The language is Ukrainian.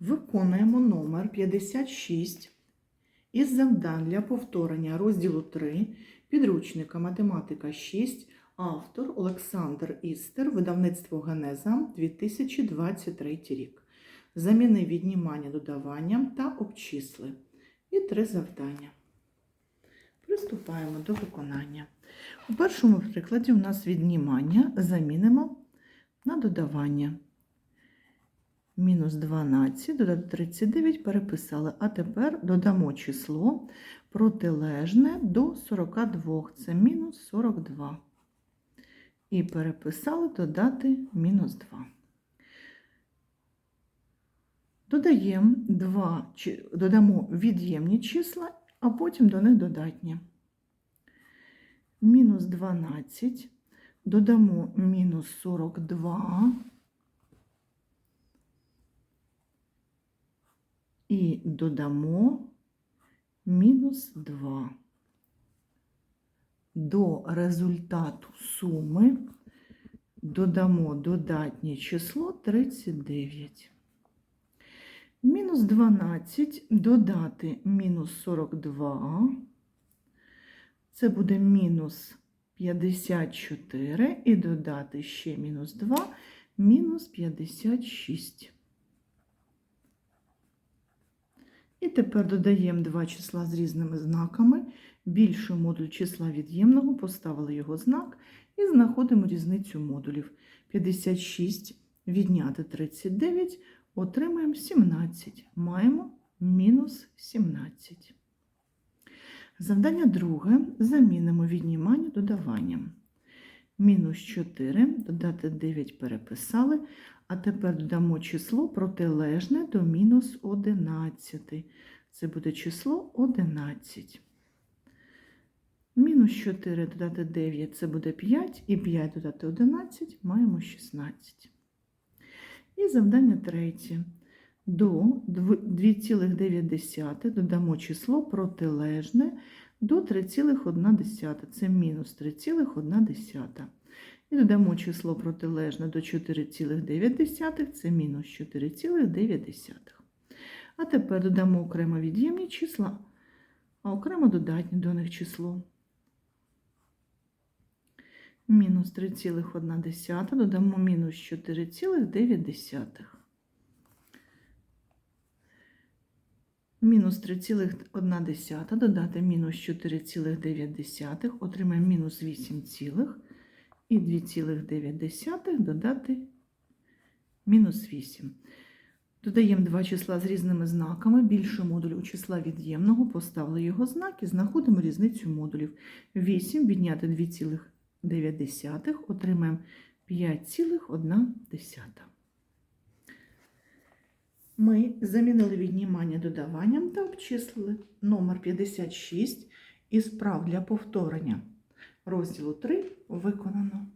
Виконуємо номер 56 із завдань для повторення розділу 3 підручника Математика 6, автор Олександр Істер, видавництво Генеза 2023 рік. Заміни віднімання додаванням та обчисли. І три завдання. Приступаємо до виконання. У першому прикладі у нас віднімання замінимо на додавання. Мінус 12, додати 39 переписали. А тепер додамо число протилежне до 42. Це мінус 42. І переписали додати мінус 2. Додаємо 2, додамо від'ємні числа, а потім до них додатні. Мінус 12, додамо мінус 42. І додамо мінус 2. До результату суми додамо додатнє число 39. Мінус 12 додати мінус 42. Це буде мінус 54 і додати ще мінус 2, мінус 56. І тепер додаємо два числа з різними знаками. Більший модуль числа від'ємного, поставили його знак і знаходимо різницю модулів. 56 відняти 39, отримаємо 17. Маємо мінус 17. Завдання друге. Замінимо віднімання додаванням. Мінус 4, додати 9 переписали, а тепер додамо число протилежне до мінус 11. Це буде число 11. Мінус 4 додати 9 це буде 5, і 5 додати 11 маємо 16. І завдання третє. До 2,9 додамо число протилежне до 3,1. Це мінус 3,1. І додамо число протилежне до 4,9, це мінус 4,9. А тепер додамо окремо від'ємні числа, а окремо додатні до них число. Мінус 3,1 додамо мінус 4,9. Мінус 3,1 додати мінус 4,9, отримаємо мінус 8, цілих, і 2,9 додати мінус 8. Додаємо два числа з різними знаками. Більше модуль у числа від'ємного, поставили його знак і знаходимо різницю модулів. 8 відняти 2,9, отримаємо 5,1. Ми замінили віднімання додаванням та обчислили номер 56 із прав для повторення. Розділу 3 виконано.